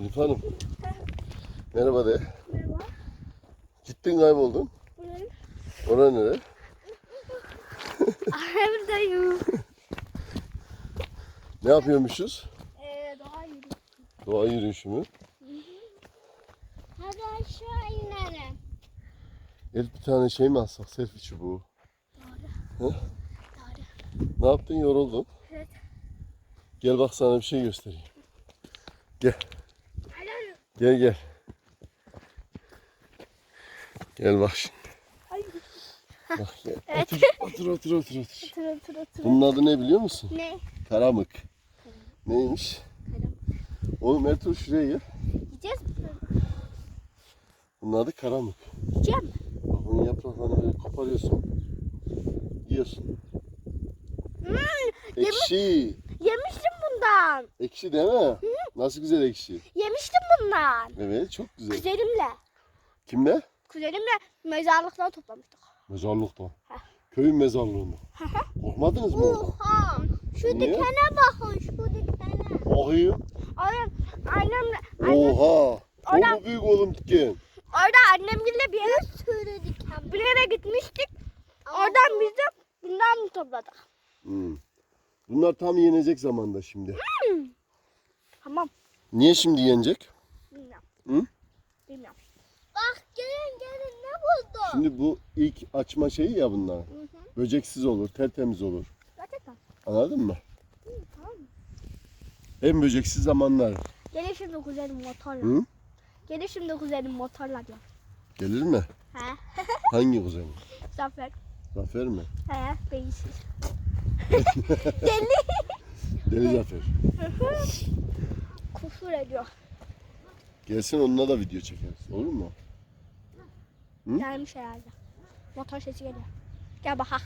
Elif Hanım. Merhaba de. Merhaba. Gittin kayboldun. Buradayım. Oraya nere? Buradayım. Ne yapıyormuşuz? Ee, doğa yürüyüşü. Doğa yürüyüşü mü? Hadi aşağı inelim. Elif bir tane şey mi alsak? Selfie çubuğu. Doğru. Doğru. Ne yaptın? Yoruldun. Evet. Gel bak sana bir şey göstereyim. Gel. Gel gel. Gel bak şimdi. Ay. Bak gel. Evet. Otur, otur otur otur otur. Otur otur otur. Bunun adı ne biliyor musun? Ne? Karamık. Neymiş? Karam. Oğlum Ertuğrul şuraya gel. Yiyeceğiz mi? Bunun adı karamık. Yiyeceğim mi? Bak bunun yapraklarını böyle koparıyorsun. Yiyorsun. Hmm, Ekşi. yemiştim bundan. Ekşi değil mi? Nasıl güzel ekşi. Yemiştim bundan. Evet çok güzel. Kuzenimle. Kimle? Kuzenimle mezarlıktan toplamıştık. Mezarlıkta. Heh. Köyün mezarlığında. Korkmadınız mı? Oha. Şu Niye? dikene bakın şu dikene. Bakayım. Aynen, annemle, annem, Oha. Çok mu büyük oğlum diken? orada annemle bir yere söyledik. Bir yere gitmiştik. Oradan biz de bundan topladık. Hmm. Bunlar tam yenecek zamanda şimdi. Tamam. Niye şimdi yenecek? Bilmiyorum. Hı? Bilmiyorum. Bak gelin gelin ne buldum? Şimdi bu ilk açma şeyi ya bunlar. Hı hı. Böceksiz olur, tertemiz olur. Gerçekten. Anladın mı? Hı, tamam? En böceksiz zamanlar. Gelin şimdi kuzenim motorla. Hı? Gelin şimdi kuzenim motorla diyor. Gelir mi? He. Hangi kuzen? Zafer. Zafer mi? He. Beyinsiz. Deli. Deli Zafer. Küfür ediyor. Gelsin onunla da video çekeriz. Olur mu? Hı? Gelmiş herhalde. Motor sesi geliyor. Gel bak ha.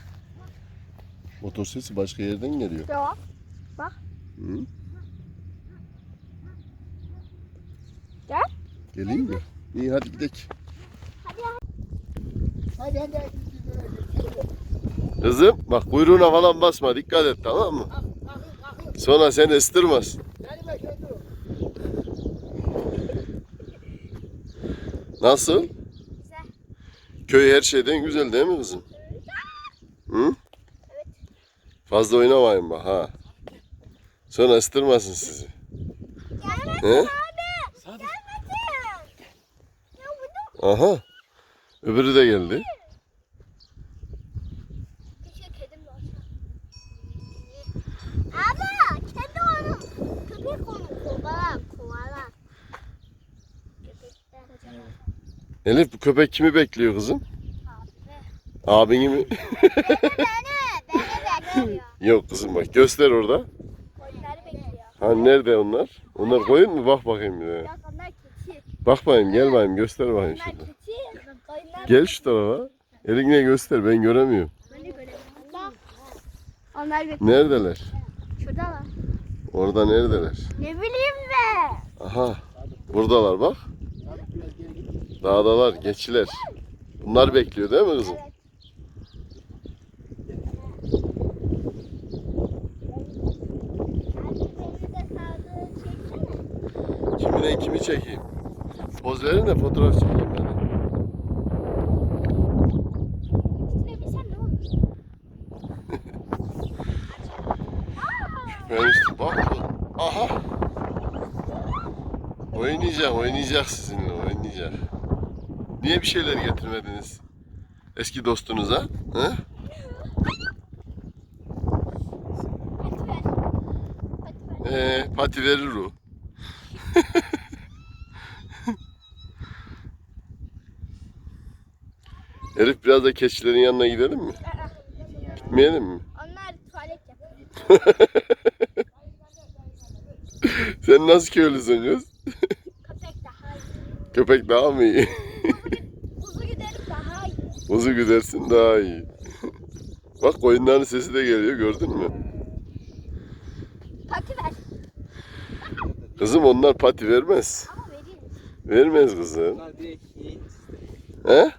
Motor sesi başka yerden geliyor. Yok. Hı? Gel. Geleyim mi? İyi hadi gidelim. Hadi hadi. Kızım bak kuyruğuna falan basma dikkat et tamam mı? Sonra seni ıstırmaz. Nasıl? Güzel. Köy her şeyden güzel değil mi kızım? Hı? Fazla oynamayın bak ha. Sonra ıstırmasın sizi. Gelmesin He? abi. Gelmesin. Ya bu ne? Aha. Öbürü de geldi. Elif bu köpek kimi bekliyor kızım? Abi. Abini mi? Beni, beni bekliyor. Yok kızım bak göster orada. Koyunları bekliyor. Ha nerede onlar? Onlar koyun mu? Bak bakayım bir de. Yok onlar keçi. Bak bakayım gel bakayım göster bakayım Onlar şurada. keçi. Koyunlar Gel şu tarafa. Elinle göster ben göremiyorum. Böyle. Allah. Onlar bekliyor. Neredeler? Şuradalar. Orada neredeler? Ne bileyim be. Aha. Buradalar bak. Dağdalar, geçiler. Bunlar bekliyor değil mi kızım? Evet. De. Kimine kimi çekeyim? Poz verin de fotoğraf çekeyim ne olur? Ben işte bak. Aha. Oynayacak, oynayacak sizinle, oynayacak. Niye bir şeyler getirmediniz? Eski dostunuza? Ver. Ee, pati verir o. Elif biraz da keçilerin yanına gidelim mi? Gitmeyelim mi? Onlar tuvalet yapıyor. Sen nasıl köylüsün kız? Köpek daha iyi. Köpek daha mı iyi? Kuzu giderim daha iyi. Kuzu güdersin daha iyi. Bak koyunların sesi de geliyor gördün mü? Pati ver. Kızım onlar pati vermez. Ama vereyim. Vermez kızım. Bunlar direkt yiyen ister. He?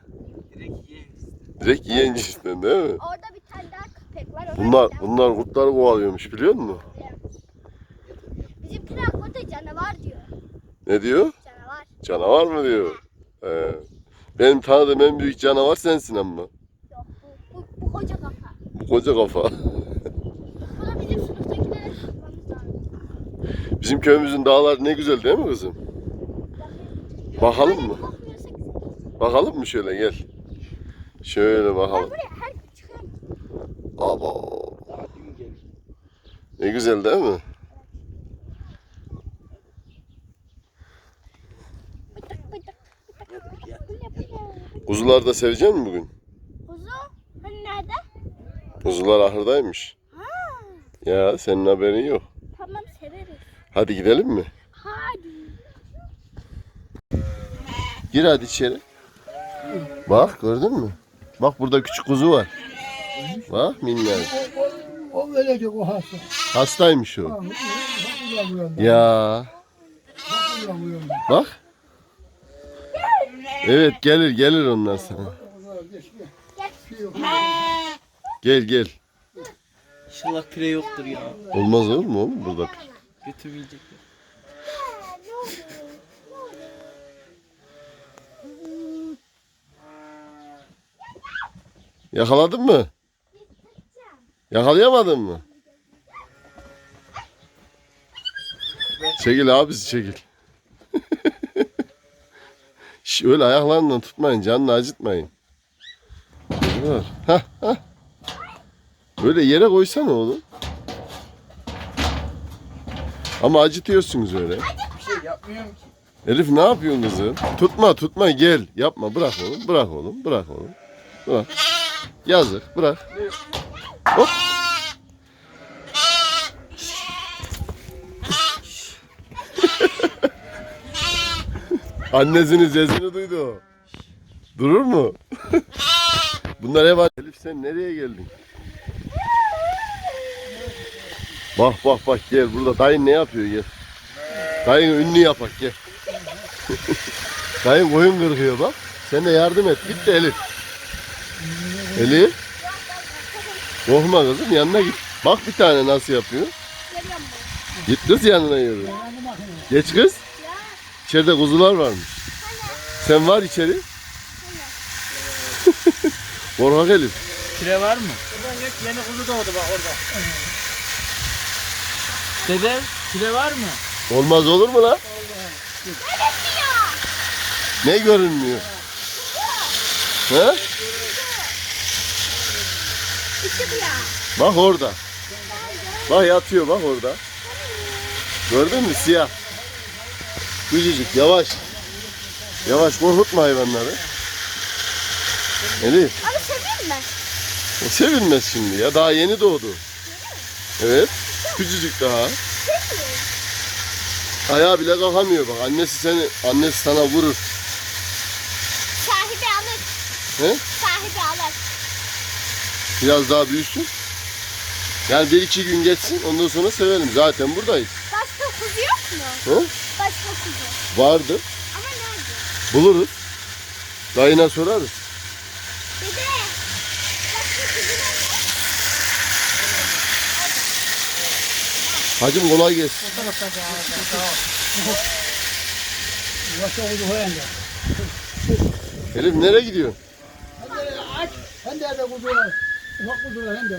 Direkt yiyen ister. Direkt yiyen cinsten değil mi? Orada bir tane daha köpek var. ona Bunlar bunlar kurtları kovalıyormuş biliyor musun? Bizimkiler koca canavar diyor. Ne diyor? Canavar. Canavar mı diyor? He. Benim tanıdığım en büyük canavar sensin ama. Yok bu, bu, bu koca kafa. Bu koca kafa. Bunu bizim sınıftakilere tutmamız lazım. Bizim köyümüzün dağları ne güzel değil mi kızım? Bakalım mı? Bakalım mı şöyle gel. Şöyle bakalım. buraya her gün çıkıyorum. Abo. Daha dün geldi. Ne güzel değil mi? Bıdık bıdık. Yaptık ya. Bu ne bu ne? Kuzular da sevecek mi bugün? Kuzu? Hani nerede? Kuzular ahırdaymış. Ha, Ya senin haberin yok. tamam severiz. Hadi gidelim mi? Hadi. Gir hadi içeri. Bak gördün mü? Bak burada küçük kuzu var. Bak minnak. O verecek o hasta. Hastaymış o. Ya bak. Evet gelir gelir onlar sana. Gel gel. İnşallah pire yoktur ya. Olmaz olur mu oğlum burada? Götürmeyecekler. Yakaladın mı? Yakalayamadın mı? Çekil abisi çekil. Şş, öyle ayaklarından tutmayın canını acıtmayın. Var. Hah, hah. Böyle yere koysana oğlum. Ama acıtıyorsunuz öyle. Bir şey yapmıyorum ki. Elif ne yapıyorsun kızım? Tutma tutma gel. Yapma bırak oğlum bırak oğlum bırak oğlum. Bırak. Yazık bırak. Hop. Annesinin sesini duydu. Durur mu? Bunlar ev Elif sen nereye geldin? Bak bak bak gel burada dayın ne yapıyor gel. Dayın ünlü yapak gel. Dayın koyun kırkıyor bak. Sen de yardım et. Git de Elif. Elif. Korkma kızım yanına git. Bak bir tane nasıl yapıyor. Git kız yanına yürü. Geç kız. İçeride kuzular varmış. Sen var içeri. Korkak Elif. Pire var mı? Buradan geç yeni kuzu doğdu bak orada. Dede pire var mı? Olmaz olur mu lan? Ne görünmüyor? He? İşte bu ya. Bak orada. Bak yatıyor bak orada. Gördün mü siyah. Küçücük yavaş. Yavaş korkutma hayvanları. Elif Abi seveyim mi? o sevilmez şimdi ya daha yeni doğdu. Evet küçücük daha. Ayağı bile kalkamıyor bak annesi seni annesi sana vurur. Sahibi alır. He? Sahibi alır. Biraz daha büyüsün. Yani bir iki gün geçsin ondan sonra sevelim zaten buradayız. Başka kuzu yok mu? He? Kuzu. Vardı Ama nerede? buluruz. Dayına sorarız. Dede. Hacım kolay gelsin. Elif nereye gidiyorsun? Aç. Hem de kuzu var. Ufak kuzu var hem de.